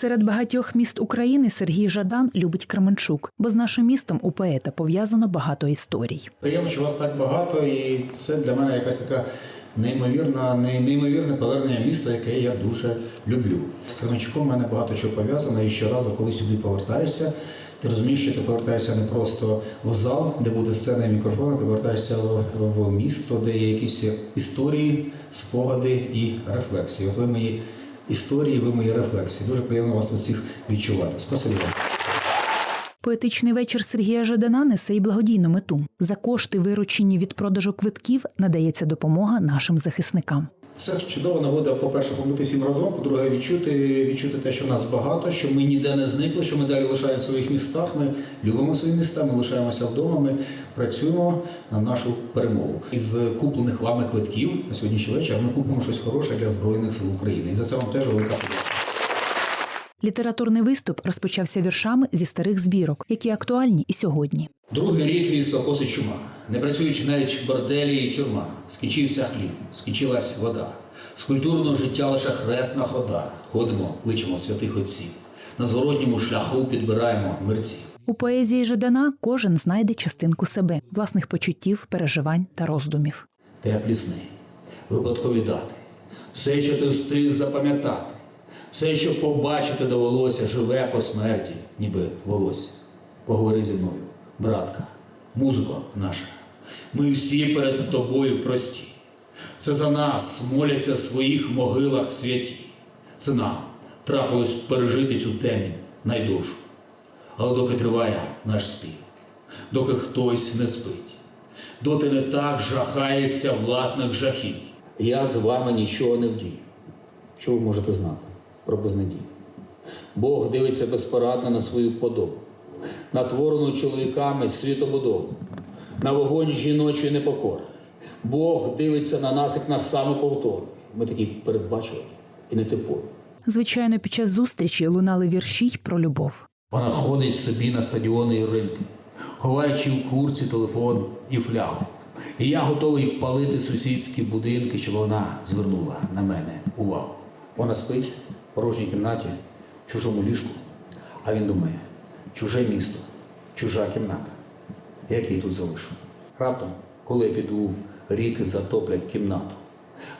Серед багатьох міст України Сергій Жадан любить Кременчук, бо з нашим містом у поета пов'язано багато історій. Приємно, що вас так багато, і це для мене якась така неймовірна, неймовірне повернення міста, яке я дуже люблю. З Кременчуком мене багато чого пов'язано, і щоразу, коли сюди повертаєшся, ти розумієш, що ти повертаєшся не просто в зал, де буде сцена і мікрофон, ти повертаєшся в, в місто, де є якісь історії, спогади і рефлексії. От ви мої історії, ви мої рефлексії. Дуже приємно вас тут всіх відчувати. Спасибі вам. Поетичний вечір Сергія Жадана несе й благодійну мету. За кошти, виручені від продажу квитків, надається допомога нашим захисникам. Це чудова нагода, по-перше, побути всім разом, по-друге, відчути, відчути те, що нас багато, що ми ніде не зникли, що ми далі лишаємося в своїх містах. Ми любимо свої міста, ми лишаємося вдома. Ми працюємо на нашу перемогу. Із куплених вами квитків на сьогоднішній вечір ми купимо щось хороше для збройних сил України. І за це вам теж велика подяка. Літературний виступ розпочався віршами зі старих збірок, які актуальні і сьогодні. Другий рік місто косить чума. Не працюють навіть борделі і тюрма. Скінчився хліб, скінчилась вода. З культурного життя лише хресна хода. Ходимо, кличемо святих отців. На зворотньому шляху підбираємо мерців. У поезії Жадана кожен знайде частинку себе, власних почуттів, переживань та роздумів. Теплі сни, випадкові дати, все, що ти встиг запам'ятати, все, що побачити довелося, живе по смерті, ніби волосся. Поговори зі мною, братка, музика наша. Ми всі перед тобою прості. Це за нас моляться в своїх могилах святі. Це нам трапилось пережити цю темінь найдовшу. Але доки триває наш спів, доки хтось не спить, доти не так жахаєшся власних жахіть. Я з вами нічого не вдію. Що ви можете знати про безнадію? Бог дивиться безпорадно на свою подобу, на творену чоловіками світобудову, на вогонь жіночої непокори. Бог дивиться на нас, як на самоповтор. Ми такі передбачувані і нетипові. Звичайно, під час зустрічі лунали вірші й про любов. Вона ходить собі на стадіони і ринки, ховаючи в курці телефон і флягу. І я готовий палити сусідські будинки, щоб вона звернула на мене увагу. Вона спить в порожній кімнаті, в чужому ліжку, а він думає, чуже місто, чужа кімната. Як її тут залишу? Раптом, коли я піду, ріки затоплять кімнату.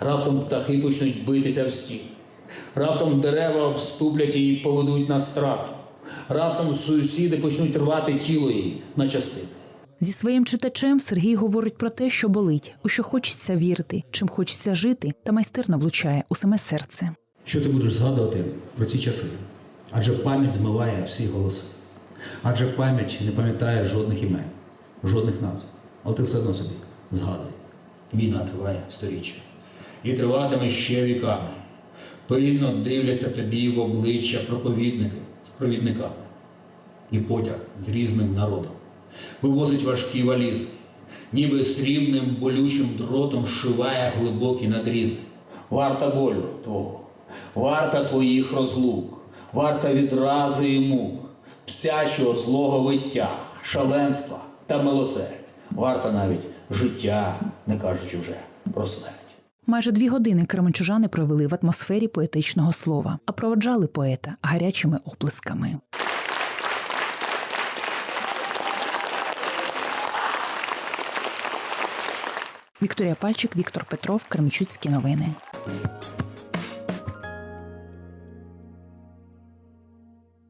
Раптом птахи почнуть битися в стін. Раптом дерева обступлять її і поведуть на страту. Раптом сусіди почнуть рвати тіло її на частини. Зі своїм читачем Сергій говорить про те, що болить, у що хочеться вірити, чим хочеться жити, та майстерно влучає у саме серце. Що ти будеш згадувати про ці часи? Адже пам'ять змиває всі голоси. Адже пам'ять не пам'ятає жодних імен, жодних назв. Але ти все одно собі згадуй. Війна триває сторіччя. І триватиме ще віками. Пильно дивляться тобі в обличчя проповідники з провідниками. І потяг з різним народом. Вивозить важкі валізи, ніби срібним болючим дротом шиває глибокі надрізи. Варта болю твого, варта твоїх розлук, варта відрази і мук, псячого злого виття, шаленства та милосердя, варта навіть життя, не кажучи вже про смерть. Майже дві години кременчужани провели в атмосфері поетичного слова, а проводжали поета гарячими оплесками. Вікторія Пальчик, Віктор Петров, Кременчуцькі новини.